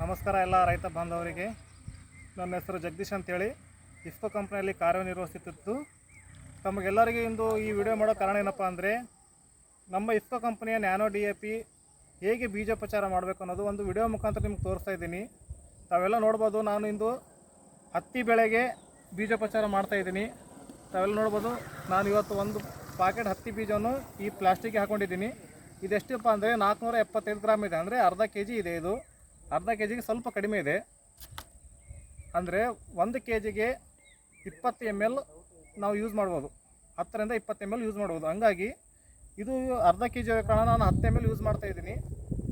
ನಮಸ್ಕಾರ ಎಲ್ಲ ರೈತ ಬಾಂಧವರಿಗೆ. ನನ್ನ ಹೆಸರು ಜಗದೀಶ್ ಅಂತೇಳಿ. ಇಫ್ಕೋ ಕಂಪ್ನಿಯಲ್ಲಿ ಕಾರ್ಯನಿರ್ವಹಿಸುತ್ತಿತ್ತು ತಮಗೆಲ್ಲರಿಗೂ ಇಂದು ಈ ವಿಡಿಯೋ ಮಾಡೋ ಕಾರಣ ಏನಪ್ಪ ಅಂದರೆ, ನಮ್ಮ ಇಫ್ಕೋ ಕಂಪ್ನಿಯ ನ್ಯಾನೋ ಡಿ ಎ ಪಿ ಹೇಗೆ ಬೀಜೋಪಚಾರ ಮಾಡಬೇಕು ಅನ್ನೋದು ಒಂದು ವಿಡಿಯೋ ಮುಖಾಂತರ ನಿಮ್ಗೆ ತೋರಿಸ್ತಾ ಇದ್ದೀನಿ. ತಾವೆಲ್ಲ ನೋಡ್ಬೋದು, ನಾನು ಇಂದು ಹತ್ತಿ ಬೆಳೆಗೆ ಬೀಜೋಪಚಾರ ಮಾಡ್ತಾ ಇದ್ದೀನಿ. ತಾವೆಲ್ಲ ನೋಡ್ಬೋದು, ನಾನು ಇವತ್ತು ಒಂದು ಪಾಕೆಟ್ ಹತ್ತಿ ಬೀಜವನ್ನು ಈ ಪ್ಲಾಸ್ಟಿಕ್ಗೆ ಹಾಕೊಂಡಿದ್ದೀನಿ. ಇದೆಷ್ಟಪ್ಪ ಅಂದರೆ ನಾಲ್ಕುನೂರ ಎಪ್ಪತ್ತೈದು ಗ್ರಾಮ್ ಇದೆ, ಅಂದರೆ ಅರ್ಧ ಕೆ ಜಿ ಇದೆ ಇದು. ಅರ್ಧ ಕೆ ಜಿಗೆ ಸ್ವಲ್ಪ ಕಡಿಮೆ ಇದೆ. ಅಂದರೆ ಒಂದು ಕೆ ಜಿಗೆ ಇಪ್ಪತ್ತು ಎಂ ಎಲ್ ನಾವು ಯೂಸ್ ಮಾಡ್ಬೋದು. ಹತ್ತರಿಂದ ಇಪ್ಪತ್ತು ಎಂ ಎಲ್ ಯೂಸ್ ಮಾಡ್ಬೋದು. ಹಂಗಾಗಿ ಇದು ಅರ್ಧ ಕೆ ಜಿ ಕಾರಣ ನಾನು ಹತ್ತು ಎಂ ಎಲ್ ಯೂಸ್ ಮಾಡ್ತಾ ಇದ್ದೀನಿ.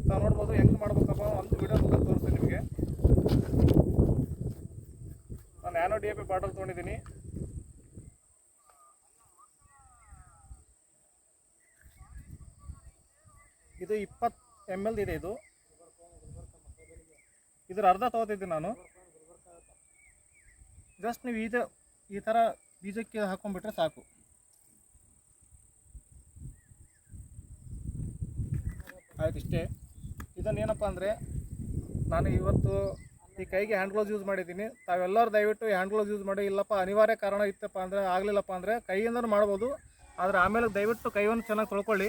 ತಾವು ನೋಡ್ಬೋದು ಹೆಂಗೆ ಮಾಡ್ಬೇಕಪ್ಪ ಒಂದು ವಿಡಿಯೋ ತೋರಿಸ್ತೀನಿ ನಿಮಗೆ. ನಾನು nano D A P bottle ತೊಗೊಂಡಿದ್ದೀನಿ. ಇದು ಇಪ್ಪತ್ತು ಎಂ ಇದೆ ಇದು. ಇದ್ರ ಅರ್ಧ ತಗೋತಿದ್ದೀನಿ ನಾನು. ಜಸ್ಟ್ ನೀವು ಇದು ಈ ಥರ ಬೀಜಕ್ಕೆ ಹಾಕೊಂಡ್ಬಿಟ್ರೆ ಸಾಕು. ಆಯ್ತು ಇಷ್ಟೇ. ಇದನ್ನೇನಪ್ಪ ಅಂದರೆ, ನಾನು ಇವತ್ತು ಈ ಕೈಗೆ ಹ್ಯಾಂಡ್ ಗ್ಲೌಸ್ ಯೂಸ್ ಮಾಡಿದ್ದೀನಿ. ತಾವೆಲ್ಲರೂ ದಯವಿಟ್ಟು ಹ್ಯಾಂಡ್ ಗ್ಲೌಸ್ ಯೂಸ್ ಮಾಡಿ. ಇಲ್ಲಪ್ಪ, ಅನಿವಾರ್ಯ ಕಾರಣ ಇತ್ತಪ್ಪ ಅಂದರೆ, ಆಗಲಿಲ್ಲಪ್ಪ ಅಂದರೆ ಕೈಯಿಂದನೂ ಮಾಡ್ಬೋದು. ಆದರೆ ಆಮೇಲೆ ದಯವಿಟ್ಟು ಕೈಯನ್ನು ಚೆನ್ನಾಗಿ ತೊಳ್ಕೊಳ್ಳಿ.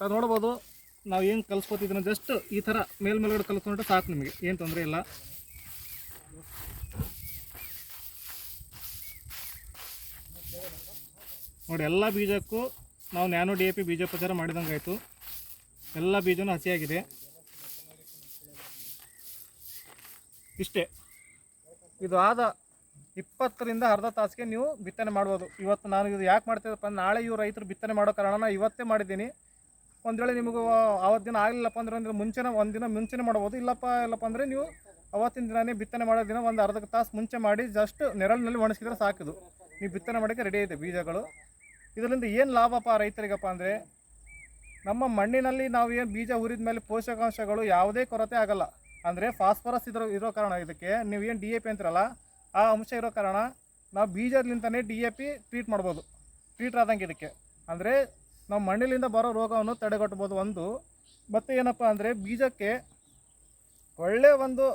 ಅದು ನೋಡ್ಬೋದು ನಾವು ಏನು ಕಲಿಸ್ಕೊತಿದ್ದೀನೋ ಜಸ್ಟ್ ಈ ಥರ ಮೇಲ್ ಮೇಲ್ಗಡೆ ಕಲಿಸ್ಕೊಂಡ್ರೆ ಸಾಕು ನಿಮಗೆ, ಏನು ತೊಂದರೆ ಇಲ್ಲ. ನೋಡಿ, ಎಲ್ಲ ಬೀಜಕ್ಕೂ ನಾವು ನ್ಯಾನೋ ಡಿ ಎ ಪಿ ಬೀಜೋಪಚಾರ ಮಾಡಿದಂಗೆ ಆಯಿತು. ಎಲ್ಲ ಬೀಜನೂ ಹಸಿಯಾಗಿದೆ. ಇಷ್ಟೇ. ಇದು ಆದ ಇಪ್ಪತ್ತರಿಂದ ಅರ್ಧ ತಾಸಿಗೆ ನೀವು ಬಿತ್ತನೆ ಮಾಡ್ಬೋದು. ಇವತ್ತು ನಾನು ಇದು ಯಾಕೆ ಮಾಡ್ತಿದ್ದಪ್ಪ ನಾಳೆ ಇವು ರೈತರು ಬಿತ್ತನೆ ಮಾಡೋ ಕಾರಣ ಇವತ್ತೇ ಮಾಡಿದ್ದೀನಿ. ಒಂದು ವೇಳೆ ನಿಮಗೆ ಅವತ್ತು ದಿನ ಆಗಲಿಲ್ಲಪ್ಪ ಅಂದ್ರೆ ಅಂದರೆ ಮುಂಚೆನೇ, ಒಂದು ದಿನ ಮುಂಚೆನೇ ಮಾಡ್ಬೋದು. ಇಲ್ಲಪ್ಪ ಇಲ್ಲಪ್ಪ ಅಂದರೆ ನೀವು ಅವತ್ತಿನ ದಿನನೇ ಬಿತ್ತನೆ ಮಾಡೋ ದಿನ ಒಂದು ಅರ್ಧ ತಾಸು ಮುಂಚೆ ಮಾಡಿ ಜಸ್ಟ್ ನೆರಳಿನಲ್ಲಿ ಒಣಗಿಸಿದ್ರೆ ಸಾಕಿದು ನೀವು ಬಿತ್ತನೆ ಮಾಡೋಕ್ಕೆ ರೆಡಿ ಐತೆ ಬೀಜಗಳು. ಇದರಿಂದ ಏನು ಲಾಭಪ್ಪ ರೈತರಿಗಪ್ಪ ಅಂದರೆ ನಮ್ಮ ಮಣ್ಣಿನಲ್ಲಿ ನಾವು ಏನು ಬೀಜ ಹುರಿದ ಮೇಲೆ ಪೋಷಕಾಂಶಗಳು ಯಾವುದೇ ಕೊರತೆ ಆಗಲ್ಲ. ಅಂದರೆ ಫಾಸ್ಫರಸ್ ಇದ್ರೂ, ಇರೋ ಕಾರಣ ಇದಕ್ಕೆ. ನೀವು ಏನು ಡಿ ಎ ಪಿ ಅಂತೀರಲ್ಲ, ಆ ಅಂಶ ಇರೋ ಕಾರಣ ನಾವು ಬೀಜದಿಂದನೇ ಡಿ ಎ ಪಿ ಟ್ರೀಟ್ ಮಾಡ್ಬೋದು. ಟ್ರೀಟ್ ಆದಂಗೆ ಇದಕ್ಕೆ. ಅಂದರೆ ನಾವು ಮಣ್ಣಿನಿಂದ ಬರೋ ರೋಗವನ್ನು ತಡೆಗಟ್ಬೋದು ಒಂದು. ಮತ್ತು ಏನಪ್ಪ ಅಂದರೆ ಬೀಜಕ್ಕೆ ಒಳ್ಳೆಯ ಒಂದು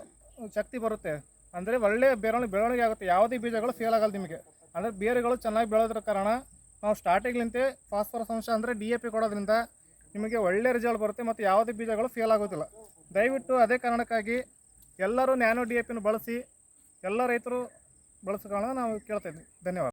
ಶಕ್ತಿ ಬರುತ್ತೆ. ಅಂದರೆ ಒಳ್ಳೆಯ ಬೆರವಣಿಗೆ ಬೆಳವಣಿಗೆ ಆಗುತ್ತೆ. ಯಾವುದೇ ಬೀಜಗಳು ಫೇಲ್ ಆಗಲ್ಲ ನಿಮಗೆ. ಅಂದರೆ ಬೇರುಗಳು ಚೆನ್ನಾಗಿ ಬೆಳೆದ್ರ ಕಾರಣ ನಾವು ಸ್ಟಾರ್ಟಿಂಗ್ಲಿಂತೆ ಫಾಸ್ಫರಸ್ ಅಂಶ ಅಂದರೆ ಡಿ ಎ ಪಿ ಕೊಡೋದ್ರಿಂದ ನಿಮಗೆ ಒಳ್ಳೆ ರಿಸಲ್ಟ್ ಬರುತ್ತೆ ಮತ್ತು ಯಾವುದೇ ಬೀಜಗಳು ಫೇಲ್ ಆಗೋದಿಲ್ಲ. ದಯವಿಟ್ಟು ಅದೇ ಕಾರಣಕ್ಕಾಗಿ ಎಲ್ಲರೂ ನ್ಯಾನೋ ಡಿ ಎ ಪಿನ ಬಳಸಿ ಎಲ್ಲ ರೈತರು ಬಳಸ್ಕೊಳ್ಳೋಣ ನಾವು ಕೇಳ್ತಾ ಧನ್ಯವಾದ.